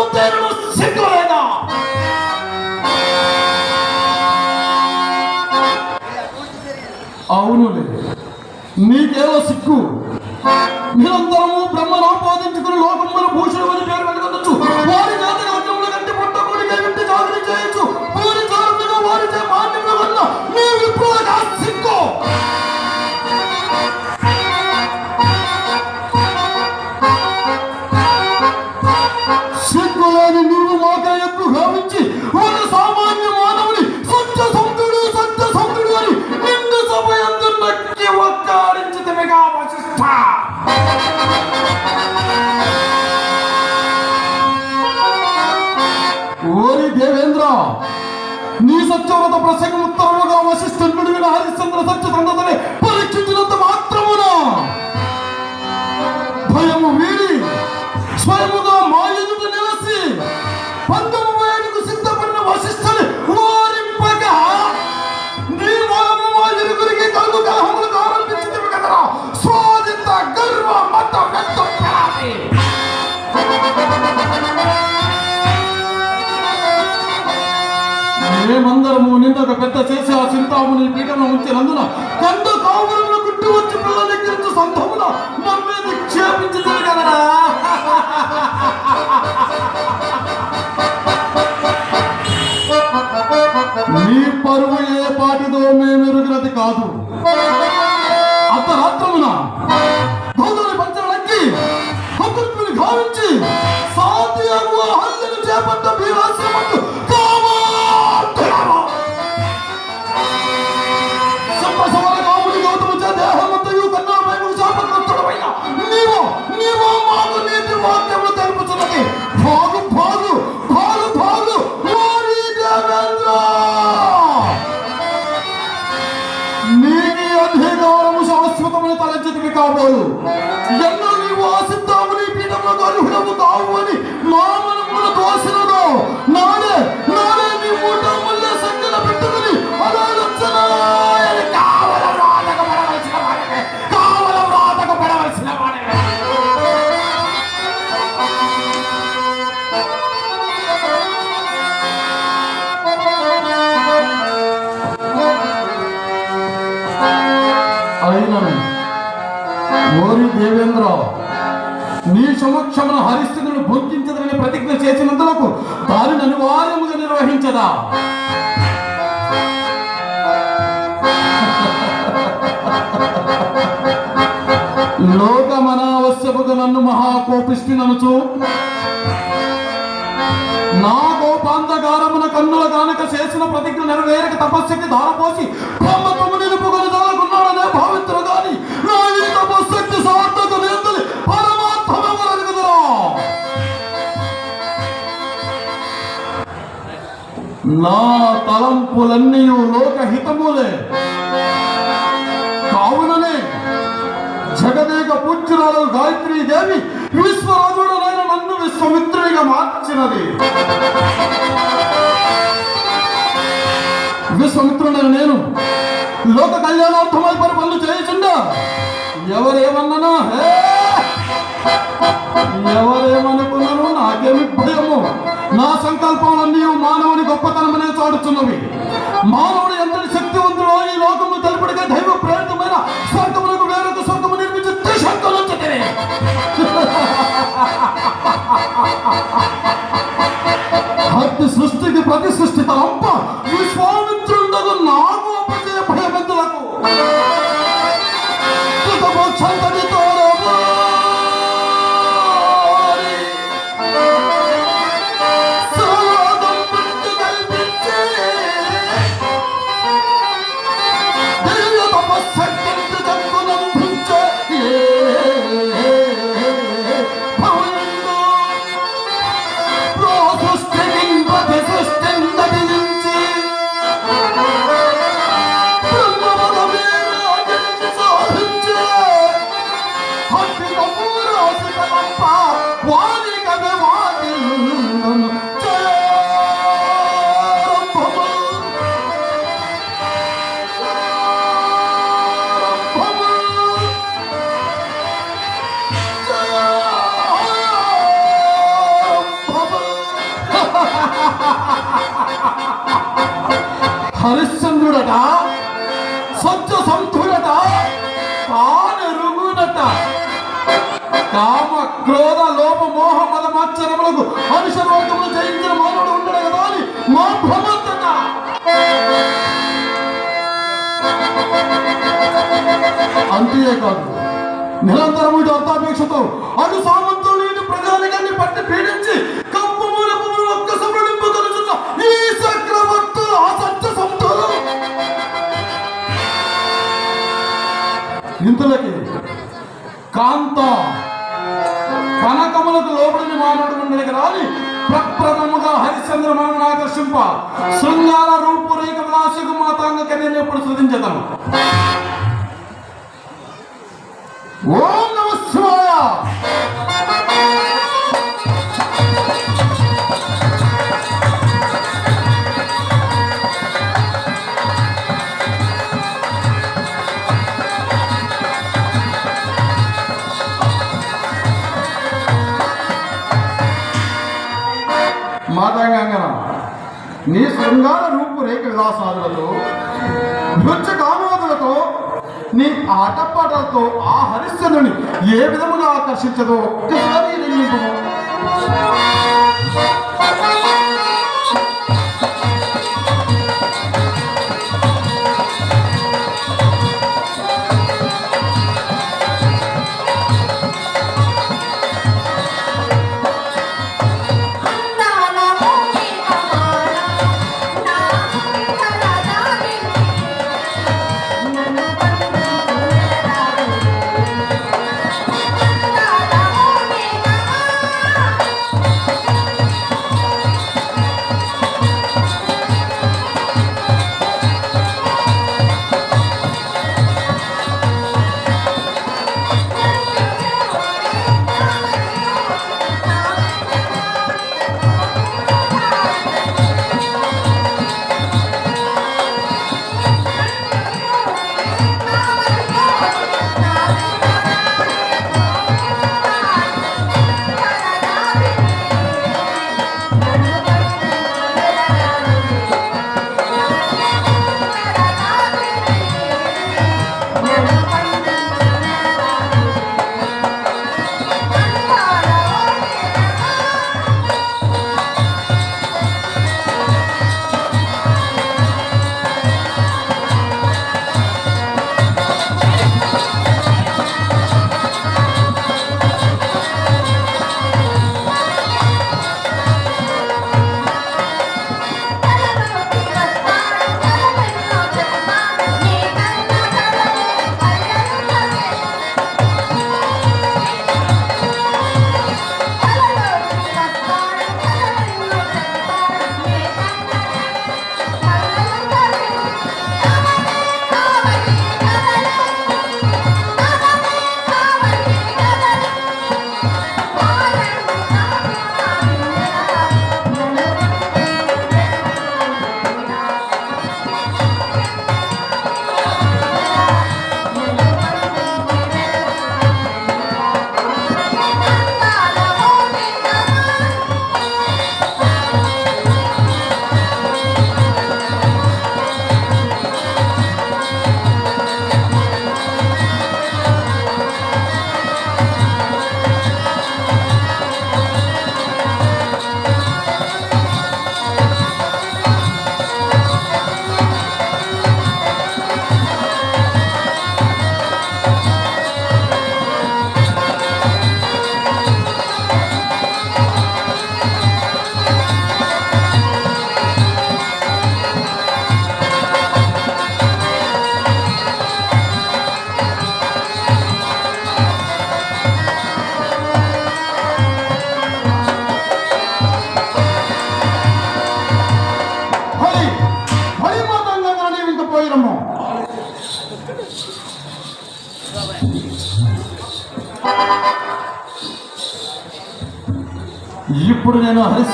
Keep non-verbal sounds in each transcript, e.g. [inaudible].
నీకు రొమ్మ అవునులే నీకేదో సిగ్గు? నిరంతరము బ్రహ్మను ఆపాదించుకుని లోకమును భూషణం అని పేరు పెట్టుకోవచ్చు వారి చేత రాజ్యముల కంటే పుట్టకోడిగా వింటి చేయొచ్చు వారి చే వల్ల నీ విప్రులుగా సిగ్గు. మేమందరము నిన్నొక పెద్ద చేసి ఆ చింతాముని పీఠంలో ఉంచినందున కంద కావులను గుట్టి వచ్చి పిల్లలెక్కించు సంధమున మమ్మీ నిక్షేపించలేదు కదరా నీ పరువు ఏ పాటిదో మేమెరుగినది కాదు. అర్ధరాత్రమున por [laughs] లోకమనావశ్యముగా నన్ను మహాకోపిష్టి ననుచు. నా కోపాంధకారమున కన్నుల కానక చేసిన ప్రతిజ్ఞ నెరవేరక తపస్సుకి దారపోసి బొమ్మతో నా తలంపులన్నీ లోకహితములే. కావుననే జగదేక పూజ్యురాలు గాయత్రీ దేవి విశ్వరాజుడనైన నన్ను విశ్వమిత్రుడిగా మార్చినది. విశ్వమిత్రుడైన నేను లోక కళ్యాణార్థమై పని పనులు చేయించుండా? ఎవరేమన్నానా? ఎవరేమనుకున్నాను నాకేమి భయము. నా సంకల్పాలన్నీ మానవుని గొప్పతనమనే చాటుచున్నవి. మానవుడు ఎంతటి శక్తివంతుడో ఈ లోకము తెలుపుడిగా దైవ ప్రేరితమైన స్వర్గములకు వేరొక స్వర్గము నిర్మించి త్రిశంకలు హద్దు సృష్టికి ప్రతి సృష్టి తలంప. విశ్వాస మోహ మద మాత్సరములకు అనుసరోగములు జయించిన మానవుడు ఉండడు కదా అని మా భ్రమంతట. అంతేకాదు నిరంతరం ఇటు అర్థాపేక్షతో అటు సామంతో ఇటు ప్రజానికాన్ని పట్టి పీడించి కప్పు మూలపు ఒక్క సంప్రదింపు ఈ చక్రవర్తులు ఆ సత్య సంతులు. ఇంతలకి కాంత లోపలిని ప్రప్రథముగా హరిశ్చంద్ర ఆకర్షింప. శృంగార రూపురేఖ విలాసకు మాతాంగ కన్యను ఎప్పుడు సృజించదను ఆటపాటలతో ఆ హరిశ్చంద్రుని ఏ విధముగా ఆకర్షించదో ఒక్కసారి నిర్మింపము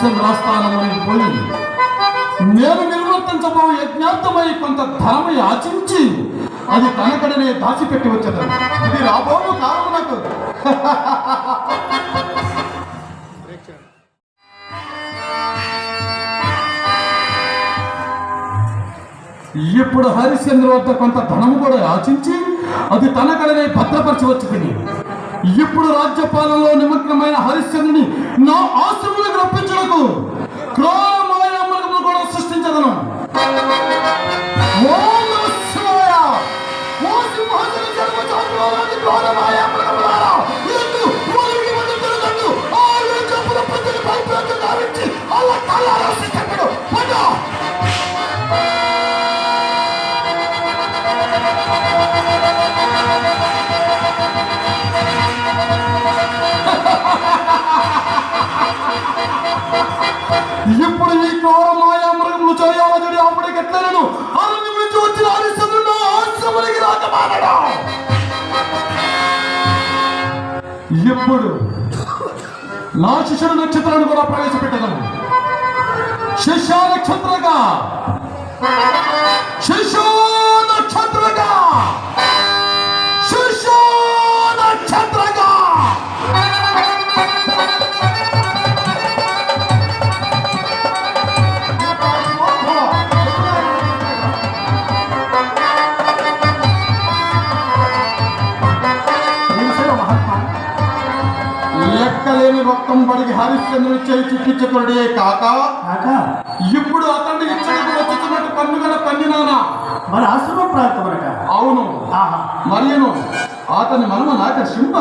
నేను హరిశ్చంద్ర పోయి నేను నిర్వర్తించబో యజ్ఞార్థమై కొంత ధనము యాచించి అది కనకడనే దాచిపెట్టి వచ్చేది ఇది రాబోయే కారణం నాకు. ఇప్పుడు హరిశ్చంద్ర వద్ద కొంత ధనము కూడా ఆచించి అది తనకడనే భద్రపరచి వచ్చి ఇప్పుడు రాజ్యపాలనలో నిమగ్నమైన హరిశ్చంద్రుని నా ఆశ్రములకు రప్పించడకు క్రూర మాయామృగమును కూడా సృష్టించదను ఓ నమస్కారం ఓ సింహాసన జన్మ చాతుర్యాది క్రూర ఇప్పుడు నా శిష్యుడు నక్షత్రాన్ని కూడా ప్రవేశపెట్టగలను. శిష్య నక్షత్రంగా పడికి హరిశ్చంద్రుని చేయి చిక్కించుకుడే కాక. కాక? ఇప్పుడు అతన్ని ఇచ్చడికి వచ్చుతున్నట్టు పన్నుగల పన్నినానా? మన ఆశ్రమ ప్రాంతమనక అవును. ఆహా. మరియను అతని మనమ నాకర్షింప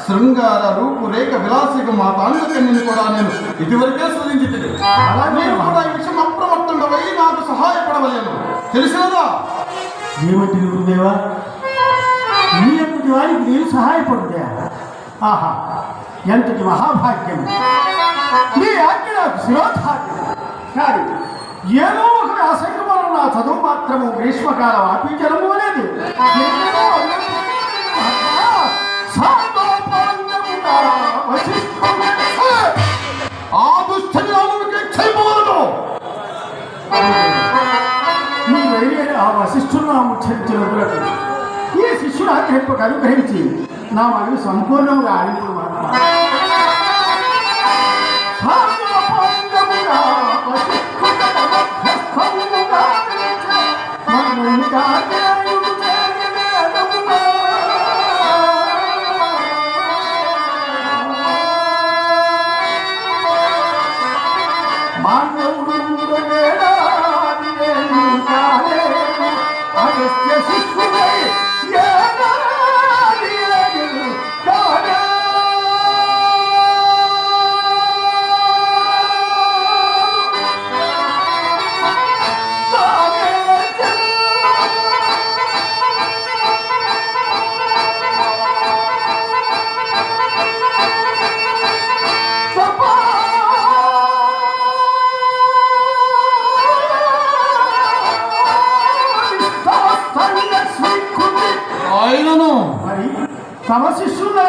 శృంగార రూపురేఖ విలాసిక మా తాంగకన్యని కూడా నేను ఇదివరకే సృజించి అలాగే కూడా ఈ విషయం అప్రమత్తుండవై నాకు సహాయపడవలేను. తెలిసినదా? ఏమిటి గురుదేవా నీ ఎంతటి వారికి నేను సహాయపడుతా. ఆహా. ఎంతటి మహాభాగ్యం నీ ఆజ్ఞ నాకు శిరోధార్యం కానీ ఏదో ఒక వ్యాసంగములు నా చదువు మాత్రము గ్రీష్మకాలం ఆపించడము అనేది. ఎన్నడూ ఆ దుష్టుని క్షయమవలను నీ ఆ వశిష్ఠుడు నా ముచ్చరించినందులకు ఈ శిష్యుడు ఆగ్రహింపక అనుగ్రహించి నా మనవి సంపూర్ణంగా ఆడింపుడు God. తమ శిష్యులు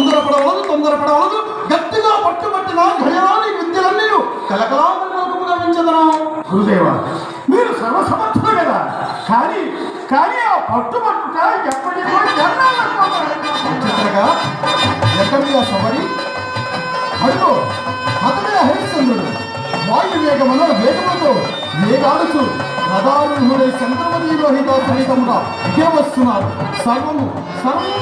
తొందరపడవలదు గట్టిగా పట్టుబట్టిన ఘయాని విద్యలన్నీ కలకలాముగా పెంచదను గురుదేవ మీరు సర్వసమర్థులు కదా. కానీ కానీ ఆ పట్టుబట్టుక ఎప్పటికో ఎక్కడిగా సవరి అడుగు అతడే హరిశ్చంద్రుడు వాయు వేగమున వేగముతో వేగాడుచు రథారూఢుడై చంద్రమతి లోహిత సహితముగా ఇదే వస్తున్నారు సర్వము సర్వము